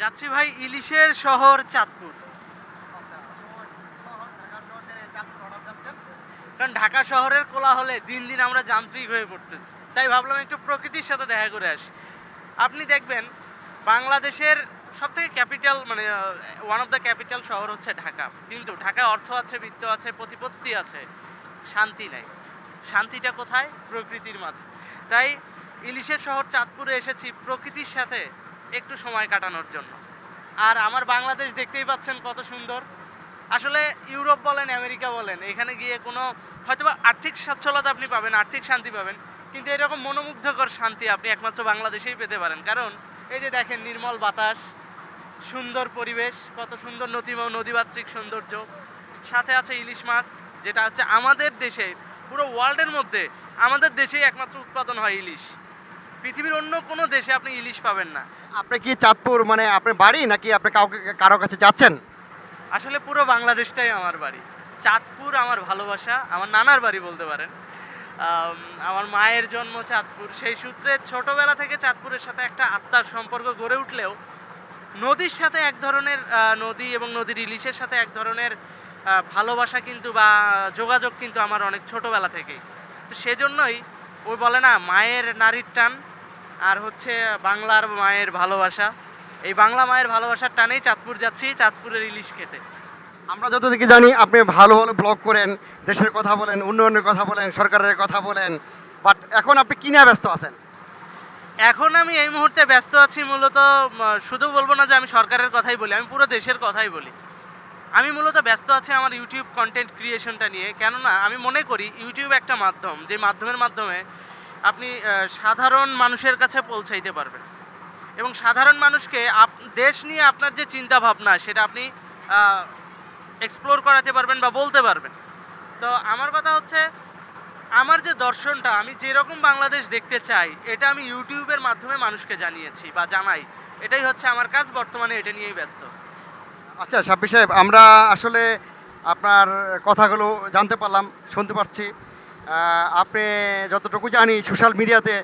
যাচ্ছি ভাই ইলিশের শহর চাঁদপুর। কারণ ঢাকা শহরের কোলাহলে দিন দিন আমরা যান্ত্রিক হয়ে পড়তেছি। তাই ভাবলাম একটু প্রকৃতির সাথে দেখা করে আসি। আপনি দেখবেন বাংলাদেশের সব থেকে ক্যাপিটাল মানে ওয়ান অফ দ্য ক্যাপিটাল শহর হচ্ছে ঢাকা। কিন্তু ঢাকায় অর্থ আছে, বৃত্ত আছে, প্রতিপত্তি আছে, শান্তি নাই। শান্তিটা কোথায়? প্রকৃতির মাঝে। তাই ইলিশের শহর চাঁদপুরে এসেছি। প্রকৃতির সাথে একটু সময় কাটানোর জন্য। আর আমার বাংলাদেশ দেখতেই পাচ্ছেন কত সুন্দর। আসলে ইউরোপ বলেন, আমেরিকা বলেন, এখানে গিয়ে কোনো হয়তোবা আর্থিক সচ্ছলতা আপনি পাবেন, আর্থিক শান্তি পাবেন, কিন্তু এরকম মনোমুগ্ধকর শান্তি আপনি একমাত্র বাংলাদেশেই পেতে পারেন। কারণ এই যে দেখেন নির্মল বাতাস, সুন্দর পরিবেশ, কত সুন্দর নদী নদীমাতৃক সৌন্দর্য। সাথে আছে ইলিশ মাছ, যেটা হচ্ছে আমাদের দেশে, পুরো ওয়ার্ল্ডের মধ্যে আমাদের দেশেই একমাত্র উৎপাদন হয় ইলিশ। পৃথিবীর অন্য কোনো দেশে আপনি ইলিশ পাবেন না। আপনি কি চাঁদপুর মানে আপনার বাড়ি নাকি আপনি কাউকে কারও কাছে যাচ্ছেন? আসলে পুরো বাংলাদেশটাই আমার বাড়ি। চাঁদপুর আমার ভালোবাসা আমার নানার বাড়ি বলতে পারেন। আমার মায়ের জন্ম চাঁদপুর। সেই সূত্রে ছোটবেলা থেকে চাঁদপুরের সাথে একটা আত্মার সম্পর্ক গড়ে উঠলেও নদীর সাথে এক ধরনের নদী এবং নদীর ইলিশের সাথে এক ধরনের ভালোবাসা কিন্তু বা যোগাযোগ কিন্তু আমার অনেক ছোটবেলা থেকেই। তো সেজন্যই ওই বলে না মায়ের নারীর টান আর হচ্ছে বাংলার মায়ের ভালোবাসা। এই বাংলা মায়ের ভালোবাসার টানেই চাঁদপুর যাচ্ছি চাঁদপুরের ইলিশ খেতে। আমরা যতটুকু জানি আপনি ভালো ভালো ব্লগ করেন দেশের কথা বলেন উন্নয়নের কথা বলেন সরকারের কথা বলেন বাট এখন আপনি কি নিয়ে ব্যস্ত আছেন? এখন আমি এই মুহূর্তে ব্যস্ত আছি মূলত শুধু বলব না যে আমি সরকারের কথাই বলি আমি পুরো দেশের কথাই বলি। আমি মূলত ব্যস্ত আছি আমার ইউটিউব কন্টেন্ট ক্রিয়েশনটা নিয়ে কেননা আমি মনে করি ইউটিউব একটা মাধ্যম যে মাধ্যমের মাধ্যমে সাধারণ মানুষের কাছে পৌঁছাইতে পারবেন। এবং সাধারণ মানুষকে আপ, দেশ নিয়ে আপনার যে চিন্তা ভাবনা সেটা আপনি এক্সপ্লোর করাতে পারবেন বা বলতে পারবেন। তো আমার কথা হচ্ছে, আমার যে দর্শনটা, আমি যেরকম বাংলাদেশ দেখতে চাই, এটা আমি ইউটিউবের মাধ্যমে মানুষকে জানিয়েছি বা জানাই। এটাই হচ্ছে আমার কাজ, বর্তমানে এটা নিয়েই ব্যস্ত। আচ্ছা সাব্বির সাহেব, আমরা আসলে আপনার কথাগুলো জানতে পারলাম, শুনতে পারছি। আপনি যতটুকু জানি সোশ্যাল মিডিয়াতে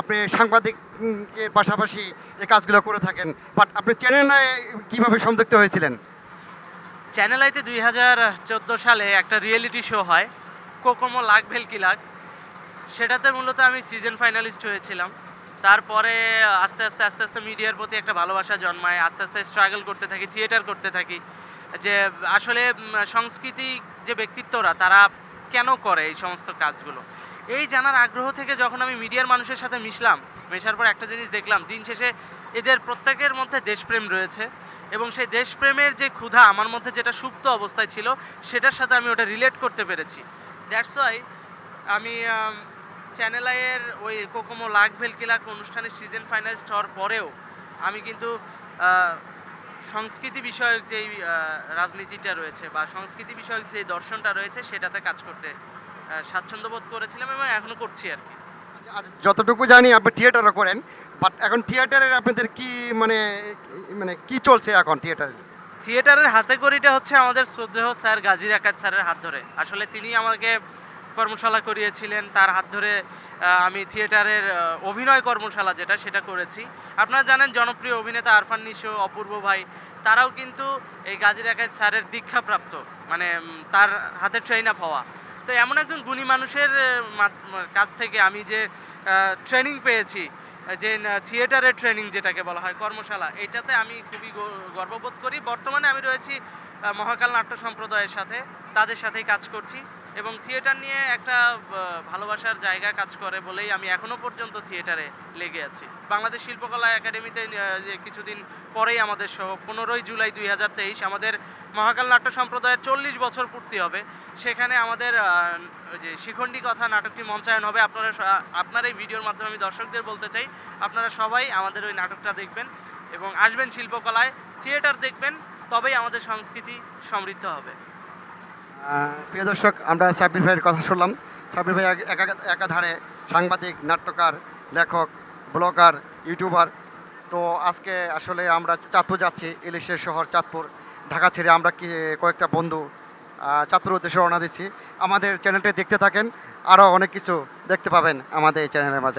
আপনি সাংবাদিকের পাশাপাশি এই কাজগুলো করে থাকেন বাট আপনি চ্যানেলে কীভাবে সংযুক্ত হয়েছিলেন? চ্যানেল আইতে দুই হাজার চোদ্দ সালে একটা রিয়েলিটি শো হয়, কোকোমো লাখ ভেলকি লাখ সেটাতে মূলত আমি সিজন ফাইনালিস্ট হয়েছিলাম। তারপরে আস্তে আস্তে আস্তে আস্তে মিডিয়ার প্রতি একটা ভালোবাসা জন্মায়, আস্তে আস্তে স্ট্রাগল করতে থাকি থিয়েটার করতে থাকি। যে আসলে সংস্কৃতি যে ব্যক্তিত্বরা, তারা কেন করে এই সমস্ত কাজগুলো? এই জানার আগ্রহ থেকে যখন আমি মিডিয়ার মানুষের সাথে মিশলাম, মেশার পর একটা জিনিস দেখলাম, দিন শেষে এদের প্রত্যেকের মধ্যে দেশপ্রেম রয়েছে এবং সেই দেশপ্রেমের যে ক্ষুধা আমার মধ্যে যেটা সুপ্ত অবস্থায় ছিল, সেটার সাথে আমি ওটা রিলেট করতে পেরেছি। দ্যাটস ওয়াই আমি চ্যানেল আইয়ের ওই কোকোমো লাখ ভেলকিলাক অনুষ্ঠানের সিজন ফাইনালিস্ট হওয়ার পরেও আমি কিন্তু সংস্কৃতি বিষয়ক যেই রাজনীতিটা রয়েছে বা সংস্কৃতি বিষয়ক যে দর্শনটা রয়েছে সেটাতে কাজ করতে স্বাচ্ছন্দ্য বোধ করেছিলাম এবং এখনও করছি আর কি। আচ্ছা, আচ্ছা, যতটুকু জানি আপনি থিয়েটারও করেন বাট এখন থিয়েটারের আপনাদের কি মানে মানে কি চলছে এখন থিয়েটারে? থিয়েটারের হাতে করিটা হচ্ছে আমাদের শ্রদ্ধেয় স্যার গাজী রাকাত স্যারের হাত ধরে। আসলে তিনি আমাকে কর্মশালা করিয়েছিলেন, তার হাত ধরে আমি থিয়েটারের অভিনয় কর্মশালা যেটা, সেটা করেছি। আপনারা জানেন, জনপ্রিয় অভিনেতা আরফান নিশো, অপূর্ব ভাই, তারাও কিন্তু এই গাজী রাকাত স্যারের দীক্ষাপ্রাপ্ত মানে তার হাতে ট্রেন আপ হওয়া। তো এমন একজন গুণী মানুষের কাছ থেকে আমি যে ট্রেনিং পেয়েছি, যে থিয়েটারের ট্রেনিং যেটাকে বলা হয়, কর্মশালা এটাতে আমি খুবই গর্ববোধ করি। বর্তমানে আমি রয়েছি মহাকাল নাট্য সম্প্রদায়ের সাথে, তাদের সাথেই কাজ করছি। এবং থিয়েটার নিয়ে একটা ভালোবাসার জায়গা কাজ করে বলেই আমি এখনও পর্যন্ত থিয়েটারে লেগে আছি। বাংলাদেশ শিল্পকলা একাডেমিতে কিছুদিন পরেই আমাদের সহ পনেরোই জুলাই দুই হাজার তেইশ, আমাদের মহাকাল নাট্য সম্প্রদায়ের চল্লিশ বছর পূর্তি হবে। সেখানে আমাদের যে শিখণ্ডী কথা নাটকটি মঞ্চায়ন হবে। আপনারা আপনার এই ভিডিওর মাধ্যমে আমি দর্শকদের বলতে চাই, আপনারা সবাই আমাদের ওই নাটকটা দেখবেন এবং আসবেন শিল্পকলায়, থিয়েটার দেখবেন, তবেই আমাদের সংস্কৃতি সমৃদ্ধ হবে। প্রিয় দর্শক, আমরা সাব্বির ভাইয়ের কথা শুনলাম। সাব্বির ভাই একা- একাধারে সাংবাদিক, নাট্যকার, লেখক, ব্লগার, ইউটিউবার। তো আজকে আসলে আমরা চাঁদপুর যাচ্ছি, ইলিশের শহর চাঁদপুর। ঢাকা ছেড়ে আমরা কি কয়েকটা বন্ধু চাঁদপুর উদ্দেশ্যে রওনা দিচ্ছি। আমাদের চ্যানেলটি দেখতে থাকেন আরও অনেক কিছু দেখতে পাবেন আমাদের এই চ্যানেলের মাঝে।